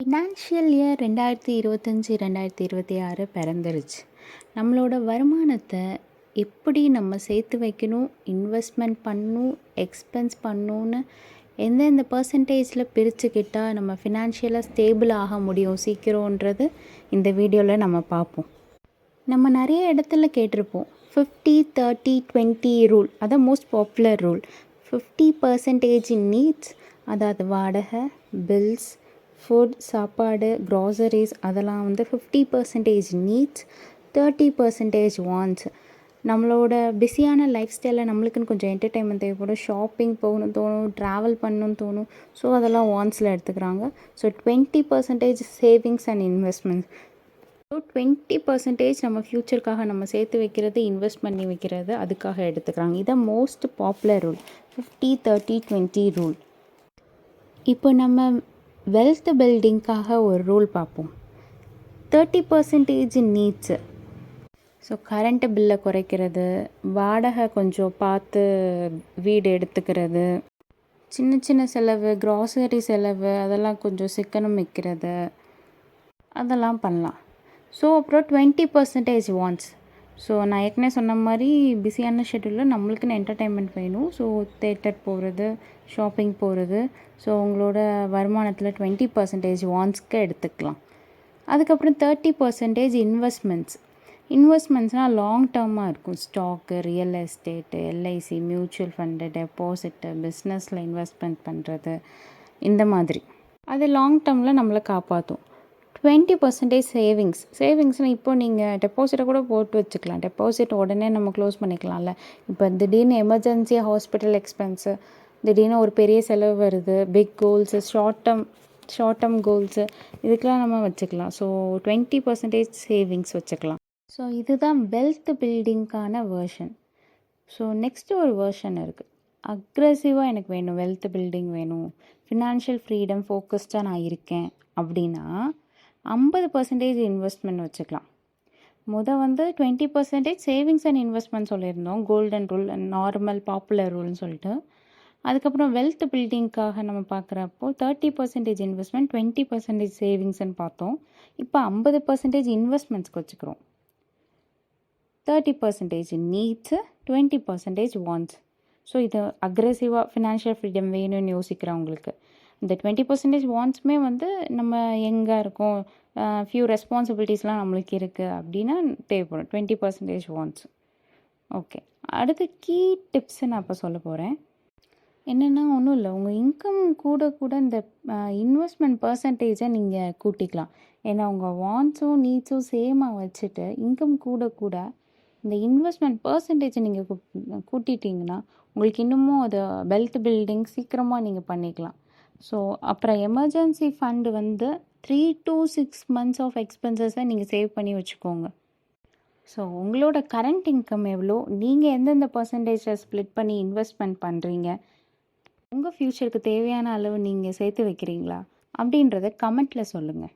Financial year ரெண்டாயிரத்தி இருபத்தஞ்சி ரெண்டாயிரத்தி இருபத்தி ஆறு பிறந்துருச்சு. நம்மளோட வருமானத்தை எப்படி நம்ம சேர்த்து வைக்கணும் இன்வெஸ்ட்மெண்ட் பண்ணணும் எக்ஸ்பென்ஸ் பண்ணணுன்னு எந்தெந்த பர்சன்டேஜில் பிரிச்சுக்கிட்டால் நம்ம ஃபினான்ஷியலாக ஸ்டேபிள் ஆக முடியும் சீக்கிரன்றது இந்த வீடியோவில் நம்ம பார்ப்போம். நம்ம நிறைய இடத்துல கேட்டிருப்போம். ஃபிஃப்டி தேர்ட்டி டுவெண்ட்டி ரூல் அதான் most popular rule fifty percentage in needs அதாவது வாடகை பில்ஸ் ஃபுட் சாப்பாடு க்ராசரிஸ் அதெல்லாம் வந்து fifty percentage needs thirty percentage wants நம்மளோட பிஸியான லைஃப் ஸ்டைலில் நம்மளுக்குன்னு கொஞ்சம் என்டர்டெயின்மெண்ட் தேவைப்படும். ஷாப்பிங் போகணும் தோணும் ட்ராவல் பண்ணணும்னு தோணும். ஸோ அதெல்லாம் வாண்ட்ஸில் எடுத்துக்கிறாங்க. So twenty percentage savings and investments so twenty percentage நம்ம ஃப்யூச்சருக்காக நம்ம சேர்த்து வைக்கிறது இன்வெஸ்ட் பண்ணி வைக்கிறது அதுக்காக எடுத்துக்கிறாங்க. இதான் most popular rule fifty thirty twenty rule இப்போ நம்ம வெல்த் பில்டிங்க்காக ஒரு ரூல் பார்ப்போம். Thirty percentage needs so current பில்லை குறைக்கிறது. வாடகை கொஞ்சம் பார்த்து வீடு எடுத்துக்கிறது. சின்ன சின்ன செலவு க்ராசரி செலவு அதெல்லாம் கொஞ்சம் சிக்கனம் வைக்கிறது. அதெல்லாம் பண்ணலாம். ஸோ அப்புறம் டுவெண்ட்டி பர்சன்டேஜ் வாண்ட்ஸ் ஸோ நான் ஏற்கனவே சொன்ன மாதிரி பிஸியான ஷெட்யூலில் நம்மளுக்குன்னு என்டர்டைன்மெண்ட் வேணும். ஸோ தேட்டர் போகிறது ஷாப்பிங் போகிறது ஸோ உங்களோட வருமானத்தில் டுவெண்ட்டி பர்சன்டேஜ் வான்ஸ்க்கு எடுத்துக்கலாம். அதுக்கப்புறம் தேர்ட்டி பர்சன்டேஜ் இன்வெஸ்ட்மெண்ட்ஸ் இன்வெஸ்ட்மெண்ட்ஸ்னால் லாங் டேர்மாக இருக்கும். Stock real estate LIC mutual fund deposit பிஸ்னஸில் இன்வெஸ்ட்மெண்ட் பண்ணுறது இந்த மாதிரி. அது லாங் டேர்மில் நம்மளை காப்பாற்றும் டுவெண்ட்டி பர்சன்டேஜ் சேவிங்ஸ் சேவிங்ஸ்னால் இப்போ நீங்கள் டெபாசிட்டை கூட போட்டு வச்சுக்கலாம். டெபாசிட் உடனே நம்ம க்ளோஸ் பண்ணிக்கலாம்ல. இப்போ திடீர்னு எமர்ஜென்சி ஹாஸ்பிட்டல் எக்ஸ்பென்ஸு திடீர்னு ஒரு பெரிய செலவு வருது big goals short term short term goals இதுக்கெலாம் நம்ம வச்சுக்கலாம். ஸோ டுவெண்ட்டி பர்சன்டேஜ் சேவிங்ஸ் வச்சுக்கலாம். ஸோ இதுதான் வெல்த் பில்டிங்க்கான வேர்ஷன் ஸோ நெக்ஸ்ட்டு ஒரு வேர்ஷன் இருக்குது அக்ரெசிவாக எனக்கு வேணும் வெல்த் பில்டிங் வேணும். ஃபினான்ஷியல் ஃப்ரீடம் ஃபோக்கஸ்டாக நான் இருக்கேன் அப்படின்னா ஐம்பது பர்சன்டேஜ் இன்வெஸ்ட்மெண்ட் வச்சுக்கலாம். முத வந்து twenty percentage savings and investment சொல்லியிருந்தோம். Golden rule and normal popular ரூல்னு சொல்லிட்டு. அதுக்கப்புறம் வெல்த் பில்டிங்க்காக நம்ம பார்க்குறப்போ thirty percentage investment twenty percentage சேவிங்ஸ்னு பார்த்தோம். இப்போ ஐம்பது பர்சன்டேஜ் இன்வெஸ்ட்மெண்ட்ஸ்க்கு வச்சுக்கிறோம். Thirty percentage needs twenty percentage wants so இது அக்ரெசிவாக ஃபினான்ஷியல் ஃப்ரீடம் வேணும்னு யோசிக்கிறவங்களுக்கு. இந்த டுவெண்ட்டி பர்சன்டேஜ் வாண்ட்ஸுமே வந்து நம்ம எங்கே இருக்கோம்? ஃபியூ ரெஸ்பான்சிபிலிட்டிஸ்லாம் நம்மளுக்கு இருக்குது அப்படின்னா தேவைப்படும். டுவெண்ட்டி பர்சன்டேஜ் வாண்ட்ஸ் ஓகே அடுத்து கீ டிப்ஸு நான் இப்போ சொல்ல போகிறேன் என்னென்னா ஒன்றும் இல்லை. உங்கள் இன்கம் கூட கூட இந்த இன்வெஸ்ட்மெண்ட் பர்சன்டேஜை நீங்கள் கூட்டிக்கலாம். ஏன்னா உங்கள் வாண்ட்ஸும் நீட்ஸும் சேமாக வச்சுட்டு இன்கம் கூட கூட இந்த இன்வெஸ்ட்மெண்ட் பர்சன்டேஜை நீங்கள் கூட்டிட்டிங்கன்னா உங்களுக்கு இன்னமும் அது வெல்த் பில்டிங் சீக்கிரமாக நீங்கள் பண்ணிக்கலாம். ஸோ அப்புறம் எமர்ஜென்சி ஃபண்டு வந்து three to six months of எக்ஸ்பென்சஸை நீங்கள் சேவ் பண்ணி வச்சுக்கோங்க. ஸோ உங்களோட கரண்ட் இன்கம் எவ்வளோ நீங்கள் எந்தெந்த பர்சன்டேஜை ஸ்ப்ளிட் பண்ணி இன்வெஸ்ட்மெண்ட் பண்ணுறீங்க உங்கள் ஃப்யூச்சருக்கு தேவையான அளவு நீங்கள் சேர்த்து வைக்கிறீங்களா அப்படின்றத கமெண்ட்டில் சொல்லுங்கள்